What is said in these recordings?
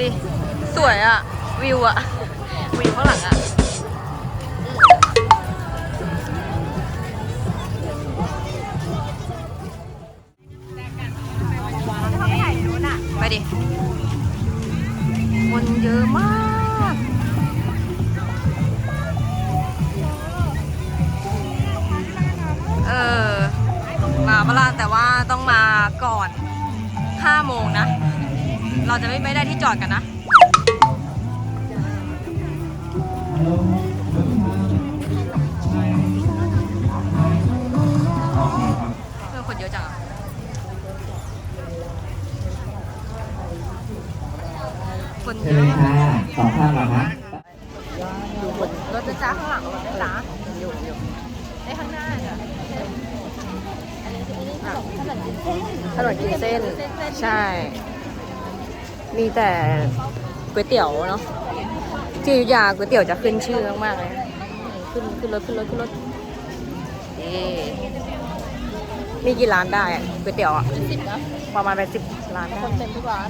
ดิ สวยอะวิวอะวิวข้างหลังอะไปดิ คนเยอะมาก เออ มาปะล่ะแต่ว่าต้องมาก่อน5โมงนะ เราจะไม่ไม่ได้ที่จอดกันนะเพื่อนคนเยอะจังอะคนเยใช่ไหมอะคะสองข้างเหรอคะดูคนรถนะจ๊ะข้างหลังรถนะจ๊ะอยู่อยู่ไอ้ข้างหน้าเนี่ยถนนกินเส้น ใช่ มีแต่ก๋วยเตี๋ยวเนาะที่อยุธยาก๋วยเตี๋ยวจะขึ้นชื่อมากๆเลยขึ้นขึ้นรถขึ้นรถขึ้นรถเอ๊มีกี่ร้านได้อะก๋วยเตี๋ยวอะสิบนะประมาณเป็นสิบร้านได้คนเต็มทุกร้าน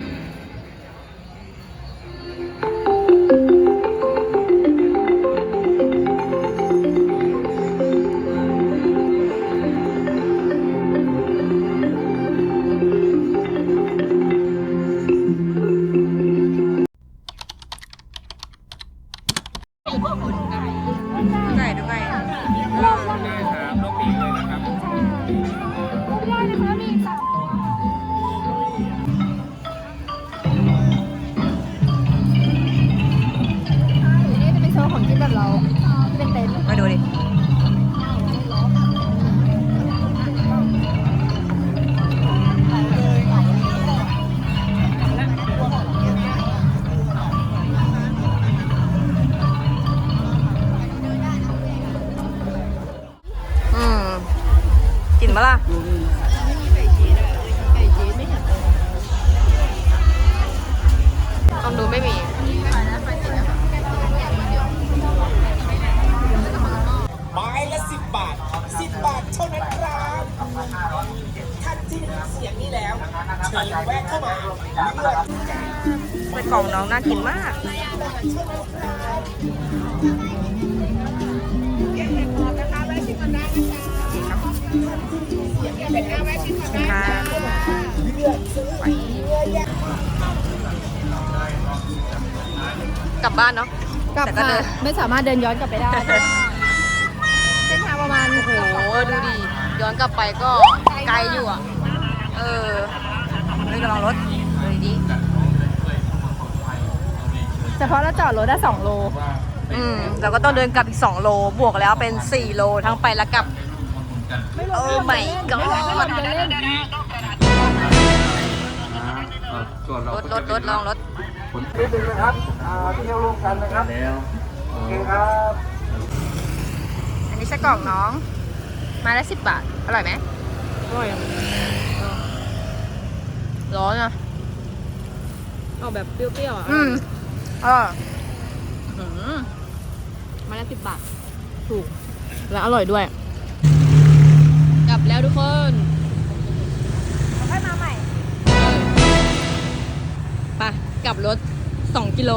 ไปะล่ะลองดูไม่มีไม้ละสิบบาทสิบบาทเท่านั้นครับท่านที่ได้ยินเสียงนี้แล้วเชิญแวะเข้ามาเลือกเป็นกล่องน้องน่ากินมากกลั บบ้านเนาะกลับแต่ก็ค่ะเดินไม่สามารถเดินย้อนกลับไปได้เพราะว่าเส้นทางประมาณโอ้โหดูดิย้อนกลับไปก็ไกลอยู่อะ เออเฮ้ยระวังรถเลยดีเฉพาะเราจอดรถได้สองโล อืมเราก็ต้องเดินกลับอีก 2 โลบวกแล้วเป็น 4 โลทั้งไปและกลับ โอ้ไม่ก็ไม่ลงเดินเล่นรถรถรถลองรถนิดนึงนะครับอ่าเที่ยวร่วมกันนะครับแล้วโอเคครับ อันนี้ไส้กรอกน้องไมาละสิบบาท อร่อยไหมอร่อยร้อนอะเอาแบบเปรี้ยวๆอะ อืมเอออืมมาละสิบบาท ถูก และอร่อยด้วย กับรถสองกิโล